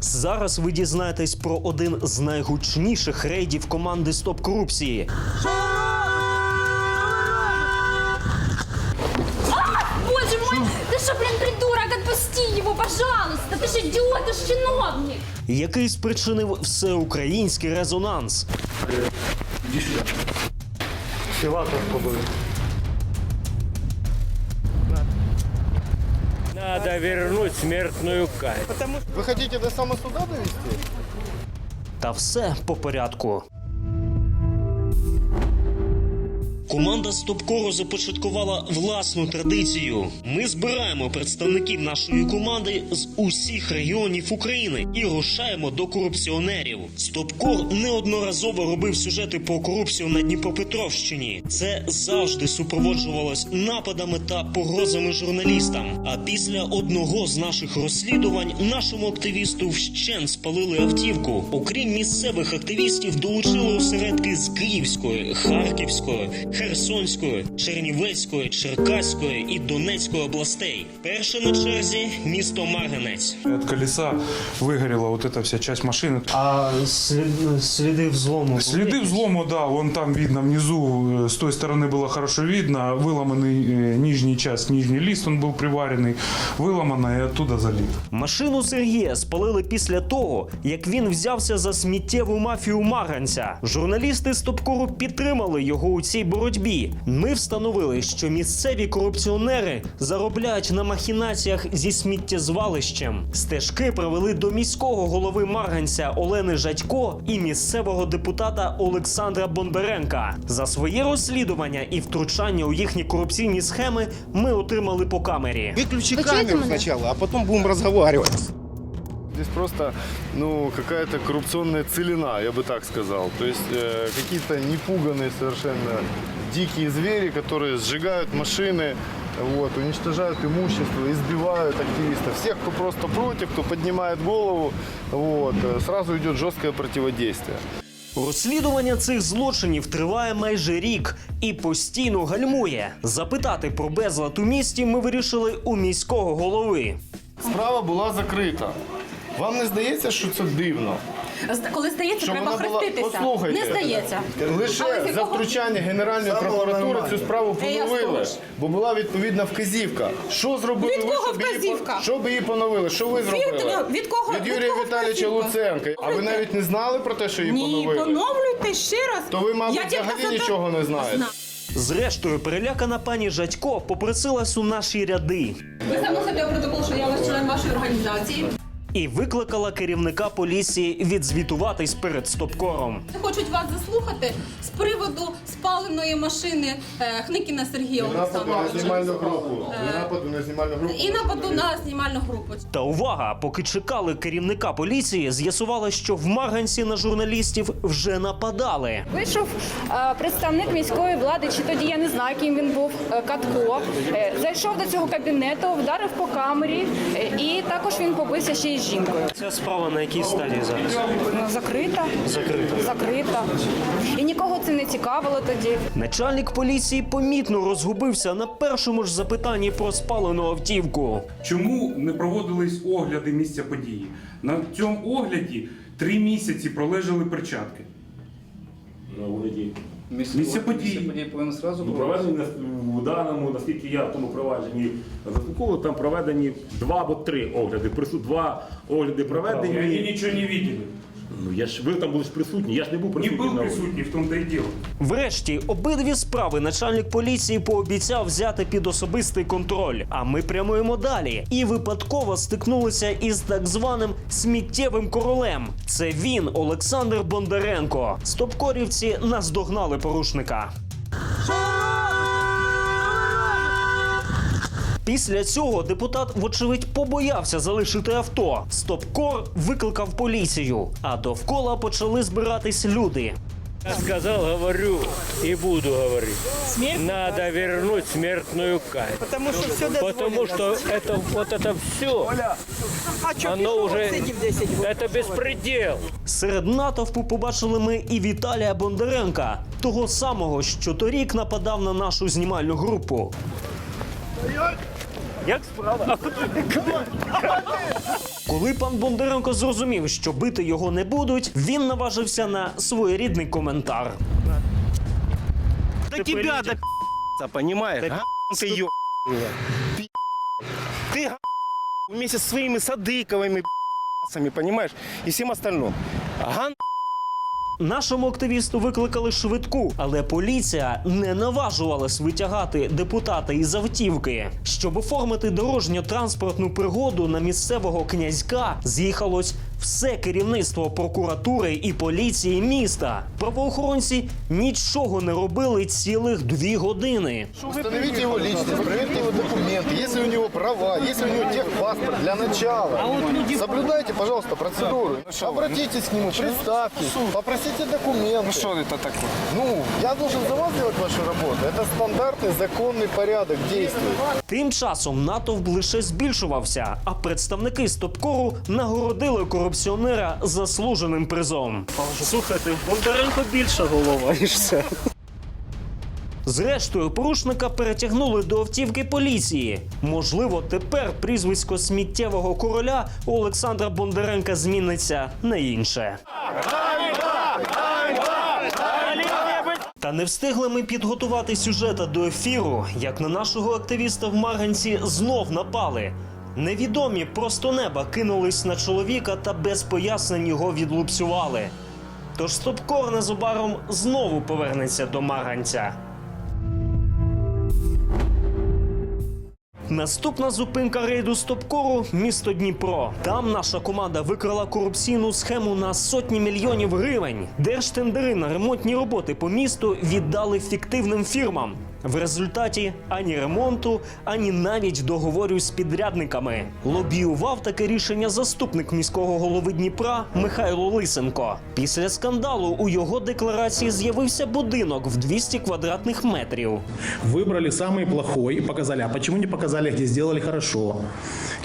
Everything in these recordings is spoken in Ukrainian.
Зараз ви дізнаєтесь про один з найгучніших рейдів команди Стоп корупції. Боже мой, ты что, блин, придурок, отпусти его, пожалуйста, ты же идиот, ты же чиновник. який спричинив всеукраїнський резонанс. Надо вернуть смертную казнь. Вы хотите до самосуда довести? Та все по порядку. Команда Стопкору започаткувала власну традицію. Ми збираємо представників нашої команди з усіх регіонів України і рушаємо до корупціонерів. Стопкор неодноразово робив сюжети про корупцію на Дніпропетровщині. Це завжди супроводжувалось нападами та погрозами журналістам. А після одного з наших розслідувань нашому активісту вщен спалили автівку. Окрім місцевих активістів, долучили осередки з Київської, Харківської, Херсонської, Чернівецької, Черкаської і Донецької областей. Перше на черзі місто Марганець. От колеса выгорела вот эта вся часть машины. А сліди взлому Следы взлома, да, вон там видно внизу, э, с той стороны было хорошо видно, выломанный э, нижний часть, нижний лист, он был приваренный, выломано и оттуда залит. Машину Сергія спалили після того, як він взявся за сміттєву мафію Марганця. Журналісти Стопкору підтримали його у цій боротьбі. Ми встановили, що місцеві корупціонери заробляють на махінаціях зі сміттєзвалищем. Стежки привели до міського голови Марганця Олени Жадько і місцевого депутата Олександра Бондаренка. За своє розслідування і втручання у їхні корупційні схеми ми отримали по камері. Чуете камеру сначала, а потом будем разговаривать Здесь просто, ну, какая-то коррупционная целина, я бы так сказал. То есть э, какие-то непуганные совершенно дикие звери, которые сжигают машины, вот, уничтожают имущество, избивают активистов. Всех, кто просто против, кто поднимает голову, вот, э, сразу идет жесткое противодействие. Розслідування цих злочинів триває майже рік і постійно гальмує. Запитати про безлад у місті ми вирішили у міського голови. Справа була закрита. Вам не здається, що це дивно? Коли здається, Що треба вона була- хреститися. Послухайте. Не здається. Але Лише з за якого- втручання Генеральної прокуратури цю справу Е, я поновили, бо була відповідна вказівка. Що зробили Від ви, кого щоб її, вказівка? по- щоб її поновили? Що ви зробили? від кого- Від від Юрія кого Віталійовича вказівка? Луценка. А ви навіть не знали про те, що її Ні, поновили? поновлюйте ще раз. То ви, мабуть, Я тільки взагалі за те- нічого не знаєте. Зна- Зрештою, перелякана пані Жадько попросилась у наші ряди Ви запросите протокол, що я ваш член вашої організації. І викликала керівника поліції відзвітуватись перед стопкором. Хочуть вас заслухати з приводу спаленої машини е, Хникіна Сергія Нападу на Олександровича. знімальну групу. Нападу на знімальну групу. І нападу на знімальну групу. Та увага! Поки чекали керівника поліції, з'ясували, що в Марганці на журналістів вже нападали. Вийшов е, представник міської влади, чи тоді я не знаю, ким він був е, Катко. Е, зайшов до цього кабінету, вдарив по камері, е, і також він побився ще й з жінкою. Ця справа на якій стадії зараз? Ну, закрита. Закрита. Закрита. І нікого це не цікавило тоді. Начальник поліції помітно розгубився на першому ж запитанні про спалену автівку. Чому не проводились огляди місця події? На цьому огляді три місяці пролежали перчатки. Ну, вроді. Місце події. події повинно зразу ну, проведені на- в даному, наскільки я в тому провадженні заслуховував, там проведені два або три огляди. Присут два огляди проведені. Вони нічого не бачили. Ну я ж ви там були ж присутні, я ж не був Не присутній. був на присутній, в тому-то й діло. Врешті обидві справи начальник поліції пообіцяв взяти під особистий контроль. А ми прямуємо далі і випадково стикнулися із так званим сміттєвим королем. Це він, Олександр Бондаренко. Стопкорівці наздогнали порушника. Після цього депутат, вочевидь, побоявся залишити авто. Стопкор викликав поліцію, а довкола почали збиратись люди. Я сказал, говорю и буду говорить. Надо вернуть смертную казнь. Потому что все Потому что это вот это все, А что, оно уже сидів 10 років? это беспредел. Серед натовпу побачили ми і Віталія Бондаренка, того самого, що торік нападав на нашу знімальну групу. Як справа? Коли пан Бондаренко зрозумів, що бити його не будуть, він наважився на своєрідний коментар. До тебя до пи***ца, понимаешь? Га, ты ё... Пи***. Ты га, вместе со своими садыковыми пи***цами, понимаешь? И всем остальным. Ган Нашому активісту викликали швидку, але поліція не наважувалась витягати депутата із автівки. Щоб оформити дорожньо-транспортну пригоду на місцевого князька, з'їхалось все керівництво прокуратури і поліції міста. Правоохоронці нічого не робили цілих дві години. Установите его личность, проверьте его документы, если у него права, если у него техпаспорт для начала. Соблюдайте, пожалуйста, процедуру. Обратитесь к нему, представьтесь, попросите документы. Ну что это такое? Ну, я должен за вас делать вашу работу. Это стандартный законный порядок действий. Тим часом натовп лише збільшувався, а представники стопкору нагородили корупціонера заслуженим призом. Слухайте, Бондаренко більша голова, ніж це. Зрештою, порушника перетягнули до автівки поліції. Можливо, тепер прізвисько сміттєвого короля у Олександра Бондаренка зміниться на інше. Та не встигли ми підготувати сюжета до ефіру, як на нашого активіста в Марганці знов напали. Невідомі просто неба кинулись на чоловіка та без пояснень його відлупцювали. Тож Стопкор незабаром знову повернеться до Марганця. Наступна зупинка рейду Стопкору місто Дніпро. Там наша команда викрила корупційну схему на сотні мільйонів гривень. Держтендери на ремонтні роботи по місту віддали фіктивним фірмам. В результаті ані ремонту, ані навіть договорю з підрядниками. Лобіював таке рішення заступник міського голови Дніпра Михайло Лисенко. Після скандалу у його декларації з'явився будинок в 200 квадратних метрів. Вибрали самий плохой показали. А чому не показали, де зробили хорошо,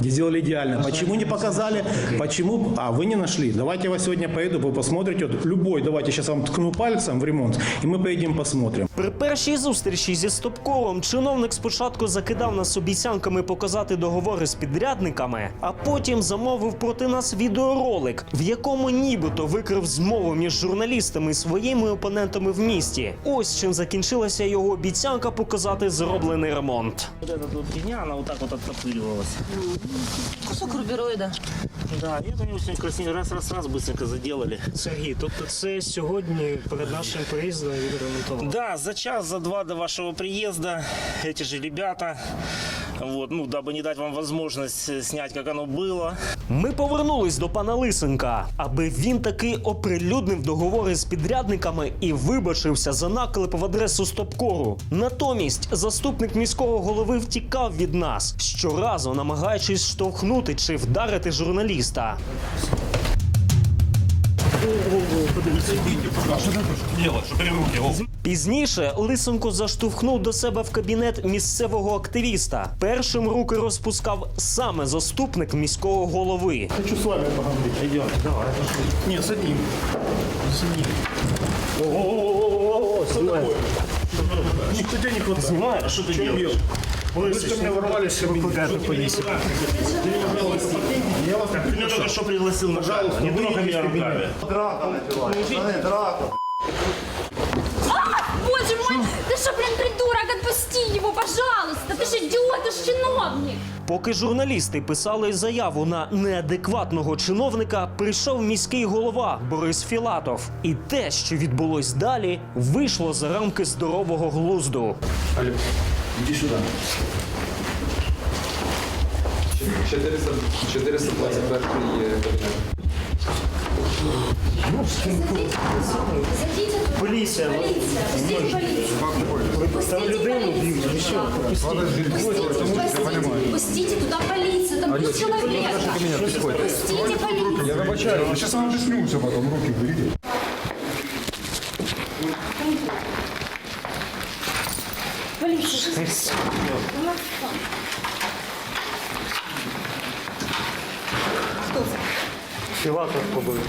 где сделали идеально? Почему не показали? Почему? А вы не нашли. Давайте я вас сегодня поеду, вы посмотрите. Вот любой, давайте сейчас вам ткну пальцем в ремонт, и мы поедем посмотрим. При першій зустрічі зі Стопкором чиновник спочатку закидав нас обіцянками показати договори з підрядниками, а потім замовив проти нас відеоролик, в якому нібито викрив змову між журналістами і своїми опонентами в місті. Ось чим закінчилася його обіцянка показати зроблений ремонт. Вот эта вот фигня, она вот так вот оттопыривалась. Кусок рубероида. Да, и это они очень красиво раз-раз-раз быстренько заделали. Сергій, тобто це сьогодні перед нашим приїздом відремонтовано? Да, за час, за два до вашего приезда эти же ребята, вот, ну, дабы не дать вам возможность э, снять, как оно было, Ми повернулись до пана Лисенка, аби він таки оприлюднив договори з підрядниками і вибачився за наклеп в адресу Стопкору. Натомість заступник міського голови втікав від нас, щоразу намагаючись штовхнути чи вдарити журналіста. Пізніше Лисенко заштовхнув до себе в кабінет місцевого активіста. Першим руки розпускав саме заступник міського голови. Снимай, а что ты делаешь? Вы что мне ворвались в кабинет полиции? Я вас так, ты меня только что пригласил на Пожалуйста, не трогай меня руками. Боже мой, ты что, блин, придурок, отпусти его, пожалуйста. Ты же идиот, ты же чиновник. Поки журналісти писали заяву на неадекватного чиновника, прийшов міський голова Борис Філатов. І те, що відбулось далі, вийшло за рамки здорового глузду. 400, 421 є кабінет. Зайдите туда. Поліція, Полиция, пустите полицию. там людину б'ють, ви що? Пустите, пустите туда полицию, там три человека. Пустите полицию. Я вибачаю, я зараз вам об'ясню все потім, руки беріть. Полиция. Філатов побив.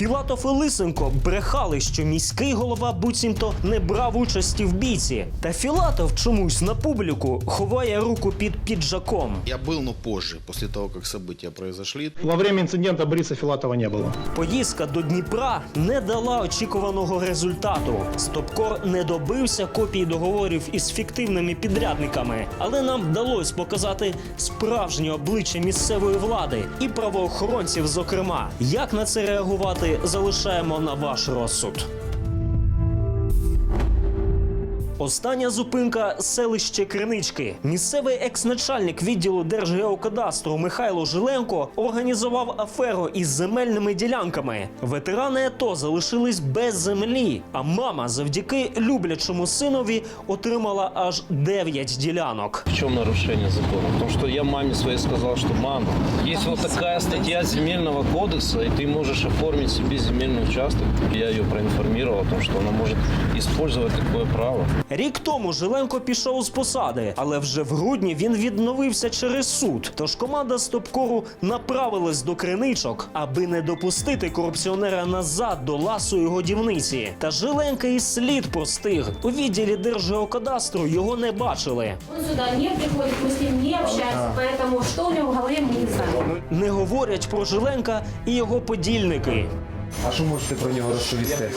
Філатов і Лисенко брехали, що міський голова буцімто не брав участі в бійці. Та Філатов чомусь на публіку ховає руку під піджаком. Я был, но позже, после того, как события произошли. Во время инцидента Бориса Филатова не было. Поїздка до Дніпра не дала очікуваного результату. Стопкор не добився копій договорів із фіктивними підрядниками, але нам вдалося показати справжнє обличчя місцевої влади і правоохоронців. Зокрема, як на це реагувати, залишаємо на ваш розсуд. Остання зупинка селище Кринички. Місцевий екс-начальник відділу Держгеокадастру Михайло Жиленко організував аферу із земельними ділянками. Ветерани АТО залишились без землі, а мама завдяки люблячому синові отримала аж 9 ділянок. В чем нарушение закона? В том, что я маме своей сказал, что мам, есть вот такая статья земельного кодекса, и ты можешь оформить себе земельный участок. Я ее проинформировал о том, что она может использовать такое право. Рік тому Жиленко пішов з посади, але вже в грудні він відновився через суд. Тож команда Стопкору направилась до криничок, аби не допустити корупціонера назад до ласої годівниці. Та Жиленка і слід простиг. У відділі Держгеокадастру його не бачили. Он сюда не приходит, мы с ним не общаемся, поэтому что у него в голове, мы не знаем. Не говорять про Жиленка і його подільники. А що можете про нього розповісти?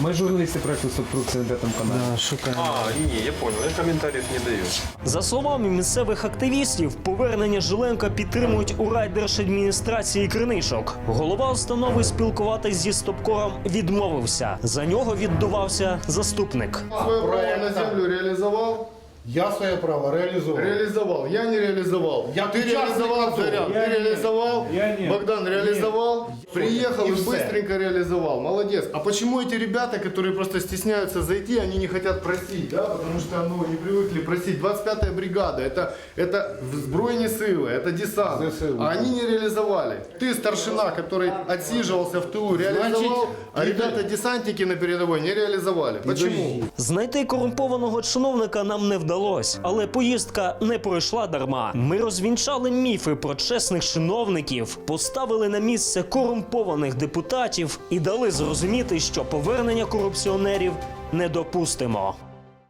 Ми журналісти проекту «Субпруг» це де там шукаємо. А, ні, я понял, я коментарів не даю. За словами місцевих активістів, повернення Жиленка підтримують у райдержадміністрації Криничок. Голова установи спілкуватись зі Стопкором відмовився. За нього віддувався заступник. Своє право на землю реализовал? Я свое право реализовал. Реализовал. Я не реализовал. Я ты участник реализовал, АТО. Зарян. Я Ты нет. реализовал. Я нет. Богдан реализовал. Приехал И и, все. быстренько реализовал. Молодец. А почему эти ребята, которые просто стесняются зайти, они не хотят просить, да? Потому что ну, не привыкли просить. 25-я бригада, это, это сбройные силы, это десант. А они не реализовали. Ты старшина, который отсиживался в тылу, реализовал, а ребята-десантники на передовой не реализовали. Почему? Знайти корумпованого чиновника нам не вдалося, але поїздка не пройшла дарма. Ми розвінчали міфи про чесних чиновників, поставили на місце корумпованих депутатів і дали зрозуміти, що повернення корупціонерів не допустимо.